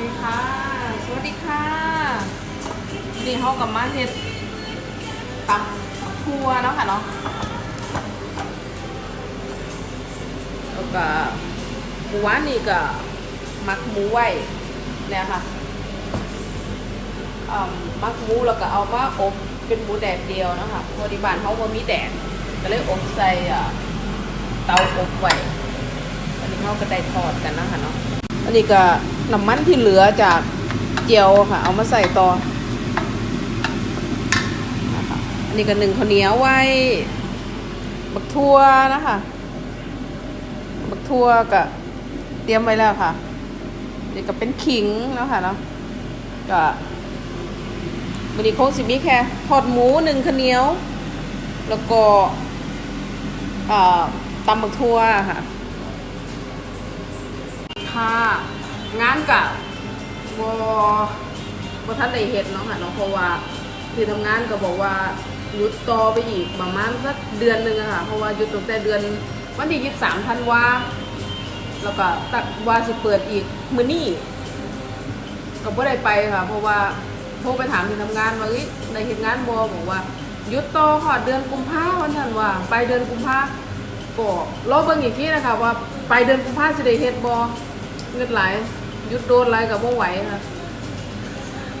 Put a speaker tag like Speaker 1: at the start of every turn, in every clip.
Speaker 1: ดีค่ะ สวัสดีค่ะ นี่เขากับมาเฮ็ดตำทัวเนาะค่ะเนาะแล้วก็หมูวานี่ก็มักหมูไว้เนี่ยค่ะมักหมูแล้วก็เอามาอบเป็นหมูแดดเดียวนะคะพอดีบ้านเขาบ่มีแดดก็เลยอบใส่เตาอบไว้อันนี้เขาก็ได้ทอดกันนะคะเนาะอันนี้ก็ น้ำมันที่เหลือจากเจียวค่ะ เอามาใส่ต่อนะคะอันนี้ก็หนึ่งข้าวเหนียวไว้บักทั่วนะคะบักทั่วก็เตรียมไว้แล้วค่ะนี่ก็เป็นขิงแล้วค่ะเนาะก็วันนี้โค้งสิมีแค่ทอดหมูหนึ่งข้าวเหนียว แล้วก็ตำบักทั่วค่ะค่ะ งานกับวบท่านได้เฮ็ดเนาะค่ะเนาะเพราะว่าที่ทำงานก็บอกว่าหยุดต่อไปอีกประมาณสักเดือนหนึ่งอะค่ะ เพราะว่าหยุดตั้งแต่เดือนวันที่ยี่สิบสามธันวาแล้วก็ตัดวาสิเปิดอีกมือนี้ก็บ่ได้ไปค่ะ เพราะว่าโทรไปถามที่ทำงานว่าเอ้ยได้เฮ็ดงานบ่บอกว่าหยุดต่อค่ะเดือนกุมภาพันธ์วันนั้นว่า ไปเดือนกุมภาก็รอเบิ่งอีกทีนะคะว่าไปเดือนกุมภาสิได้เฮ็ดบ่เงินไหลาย ยุดโดนไหลายกับว่าไหวค่ะ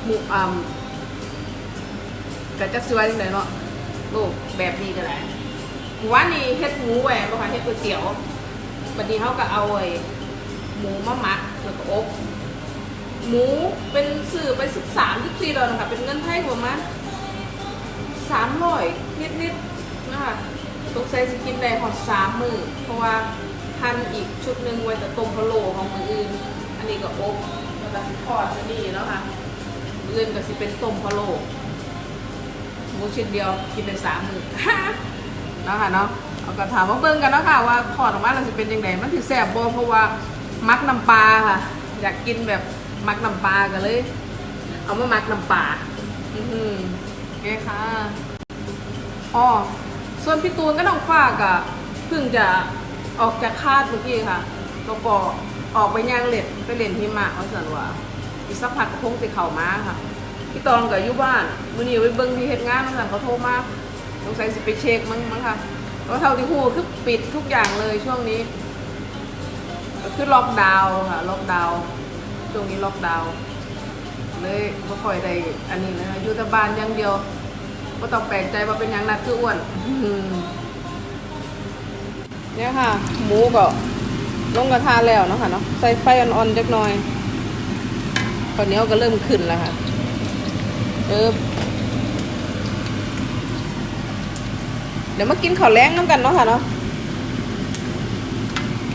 Speaker 1: หมูอ่ำกับจักสวยที่ไหนเนาะลูกแบบนี้ก็ได้หมูว่านี่เฮ็ดหมูแหวนบ่ค่ะเฮ็ดก๋วยเตี๋ยวบัดนี้เขาก็เอาไอ้หมูมาหมักแล้วก็อบหมูเป็นสื่อไปสิบสามสิบสี่ดอลลาร์ค่ะเป็นเงินไทยประมาณสามร้อยนิดๆนะคะสงสัยจะกินได้หอดสามมือเพราะว่าพันอีกชุดหนึ่งไว้แต่ต้มพะโล้ของ บแล้วก็ทอดอันนี้แล้วค่ะมืออื่นก็สิเป็นต้มพะโล้หมูชิ้นเดียวกินเป็นสามมือเนาะค่ะเนาะเอาก็ถามว่าเบิ่งกันเนาะค่ะว่าทอดออกมาเราจะเป็นยังไงมันถือแซ่บบ่เพราะว่ามักน้ำปลาค่ะ อยากกินแบบมักน้ำปลากันเลย เอามามักน้ำปลาอือหือโอเคค่ะอ๋อส่วนพี่ตูนก็น้องฝากอะเพิ่งจะออกจากคาดเมื่อกี้ค่ะ แล้วก็ออกไปย่างเล็ดไปเล่นหิมะว่าสันว่าอีกสักพักก็คงสิเข่ามาค่ะพี่ตองกับยู่บ้านมือนี้ไปเบิ่งที่เฮ็ดงานว่าสันเขาโทรมาสงสัยสิไปเช็คมั้งมั้งค่ะเพราะเท่าที่ฮู้คือปิดทุกอย่างเลยช่วงนี้ก็คือล็อกดาวน์ค่ะล็อกดาวน์ช่วงนี้ล็อกดาวน์เลยบ่ค่อยได้อันนี้นะคะอยู่แต่บ้านอย่างเดียวบ่ต้องแปลกใจว่าเป็นยังนัดคืออ้วนเนี่ยค่ะ หมูก็ ลงกระทะแล้วเนาะค่ะเนาะใส่ไฟอ่อนๆจักน่อยข้าเนียก็เริ่มขึ้นแล้วค่ะเออเดี๋ยวมากินข้าวแล้งน้ำกันเนาะค่ะเนาะ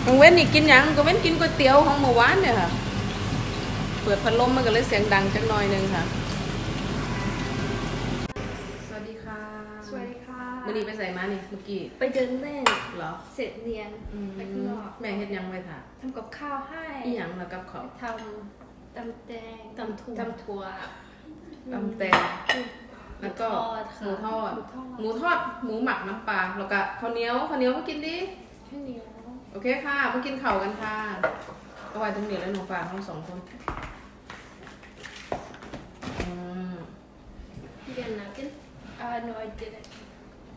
Speaker 1: กลางเว้นนี่กินยังก็เว้นกินก๋วยเตี๋ยวของเมื่อวานเนี่ยค่ะ เปิดพัดลมมันก็เลยเสียงดังจักหน่อยหนึงค่ะ ดีค่ะมื่อนี้ไปใส่มานี่เมื่อกี้
Speaker 2: ไปเดินเล่น
Speaker 1: เหรอ
Speaker 2: เสร็จเรียน
Speaker 1: อืม
Speaker 2: ไปข้างนอก
Speaker 1: แม่เฮ็ดหยังไว้ค่ะ
Speaker 2: ทำกับข้าวให้
Speaker 1: อีหยังแล้วกับเขาว
Speaker 2: ทำตำแตง
Speaker 1: ตำถั่ว
Speaker 2: ตำถั่ว
Speaker 1: ตำแตงแล้วก็
Speaker 2: หมูทอด
Speaker 1: หมูทอดหมู
Speaker 2: ค่ะ
Speaker 1: ทอดหมูหมักน้ำปลาแล้วก็ข้าวเหนียวข้าวเหนียวมากินดิ
Speaker 2: ข้าวเหนียว
Speaker 1: โอเคค่ะมากินข้าวกันค่ะก็ไว้ตรงนี้แล้วหนูฝากทั้งสองคนอืม
Speaker 2: เรียนนะกิน uh no I didn't
Speaker 1: โอ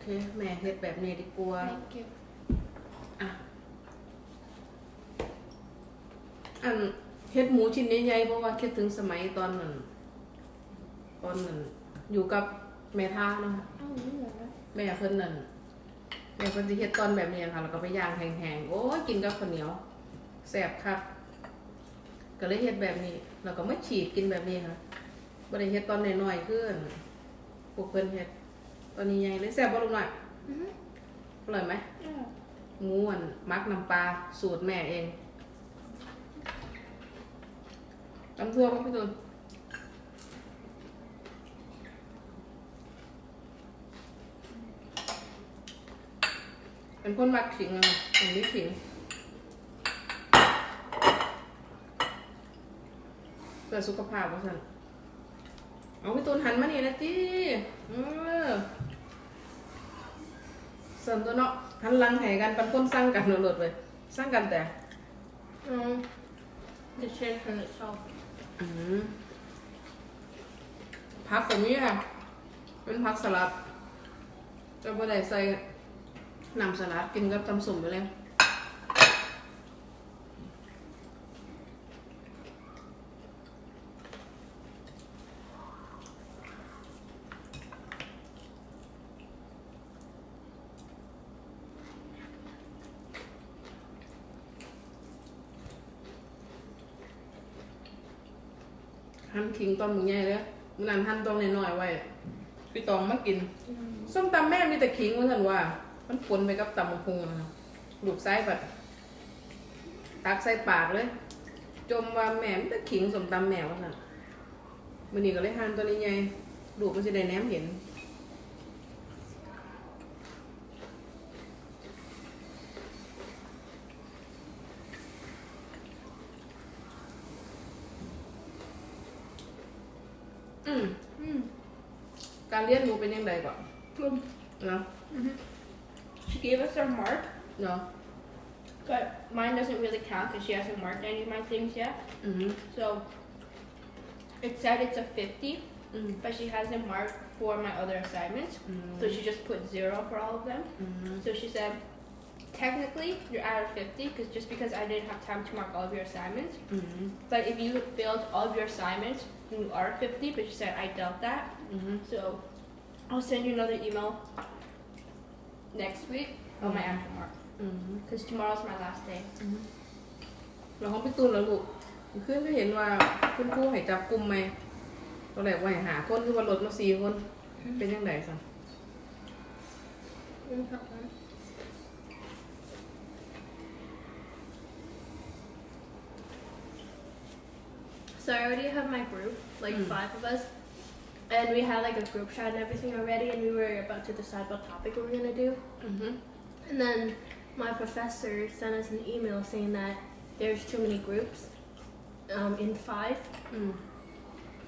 Speaker 1: เคแม่เฮ็ดแบบนี้ดีกว่า
Speaker 2: thank you
Speaker 1: อะอันเฮ็ดหมูชิ้นใหญ่ๆเพราะว่าคิดถึงสมัยตอนนั้นตอนนั้นอยู่กับแม่ท่าเนาะ
Speaker 2: อ้าวนี่เหรอ
Speaker 1: แม่เพิ่นนั่นแม่เพิ่นสิเฮ็ดตอนแบบนี้ค่ะแล้วก็ไปย่างแห้งๆโอ้ยกินกับข้าวเหนียวแซ่บคักก็เลยเฮ็ดแบบนี้แล้วก็มาฉีกกินแบบนี้ค่ะบ่ได้เฮ็ดตอนน้อยๆคืออั่นพวกเพิ่นเฮ็ด ตอนนี้ใหญ่เลยแซ่บบ่ลูกน้อย
Speaker 2: อือฮึ
Speaker 1: อร่อยไหม
Speaker 2: อ่า
Speaker 1: หมูอันมักน้ำปลาสูตรแม่เองตำทั่วมั้ยพี่ตูนเป็นคนมักขิงอะผมไม่ขิงเพื่อสุขภาพว่าสัน เอาพี่ตูนหันมานี่นะจีเออส่วนตัวเนาะหันหลังให้กันเป็นคนสร้างกันโหลดๆไปสร้างกันแต่
Speaker 2: อืม the change on itself
Speaker 1: อืมพักแบบนี้ค่ะเป็นพักสลัด จะบ่ได้ใส่น้ำสลัดกินกับตำสุ่มไปเลย หั่นขิงตอนหมูใหญ่เลยมันนั้นหั่นตอนน้อยๆไว้พี่ตองมากิน ส้มตำแม่มีแต่ขิงว่าสันว่า มันปนไปกับตำมะพุงนะครับลูกไส้แบบตักใส่ปากเลย จมว่าแม่มีแต่ขิงส้มตำแม่ว่าสันมันนี่ก็เลยหั่นตัวนี้ไงลูกมันจะได้แนมเห็น อืม
Speaker 2: Mm.
Speaker 1: การเรียนรู้เป็นยังไงก่อน
Speaker 2: Good.
Speaker 1: เนาะ
Speaker 2: She gave us our mark,
Speaker 1: เนาะ
Speaker 2: but mine doesn't really count because she hasn't marked any of my things yet.
Speaker 1: อืม
Speaker 2: So it said it's a 50,
Speaker 1: อืม
Speaker 2: but she hasn't marked for my other assignments.
Speaker 1: อืม
Speaker 2: So she just put zero for all of them.
Speaker 1: อืม
Speaker 2: So she said, technically, you're out of 50 because just because I didn't have time to mark all of your assignments.
Speaker 1: อืม
Speaker 2: But if you failed all of your assignments, you are 50. But she said I doubt that.
Speaker 1: อืม
Speaker 2: So I'll send you another email next week on my after mark
Speaker 1: อืม
Speaker 2: because tomorrow's my last day.
Speaker 1: เราห้องพี่ตูนแล้วลูกขึ้นก็เห็นว่าคุณครูให้จับกลุ่มไหมตอนแรกว่าให้หาคนคือว่ารถมาสี่คน เป็นยังไงสัน
Speaker 2: So I already have my group, like
Speaker 1: mm.
Speaker 2: five of us, and we had like a group chat and everything already, and we were about to decide what topic we were gonna do.
Speaker 1: Mm-hmm.
Speaker 2: And then my professor sent us an email saying that there's too many groups, um, in five,
Speaker 1: mm.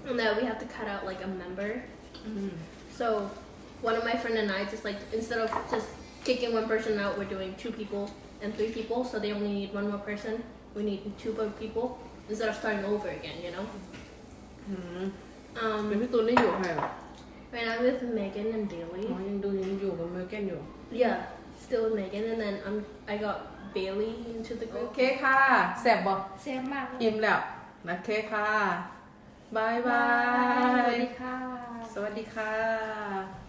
Speaker 2: and that we have to cut out like a member.
Speaker 1: Mm.
Speaker 2: So one of my friend and I just like instead of just kicking one person out, we're doing two people and three people, so they only need one more person. We need two people instead of starting over again. You know.
Speaker 1: อืมเป็น
Speaker 2: Um,
Speaker 1: พี่ตูนได้อยู่ใครอะ
Speaker 2: right now with Megan and
Speaker 1: อ๋
Speaker 2: Bailey.
Speaker 1: อยังดูยังอยู่กับเมอร์แกนอยู่
Speaker 2: Yeah, still with Megan, and then um, I got Bailey into the
Speaker 1: โอ
Speaker 2: group.
Speaker 1: เคค่ะแซ่บบอก
Speaker 2: Sam
Speaker 1: อิ่มแล้วนะเคค่ะบายบาย
Speaker 2: Bye.
Speaker 1: สวัสดีค่ะ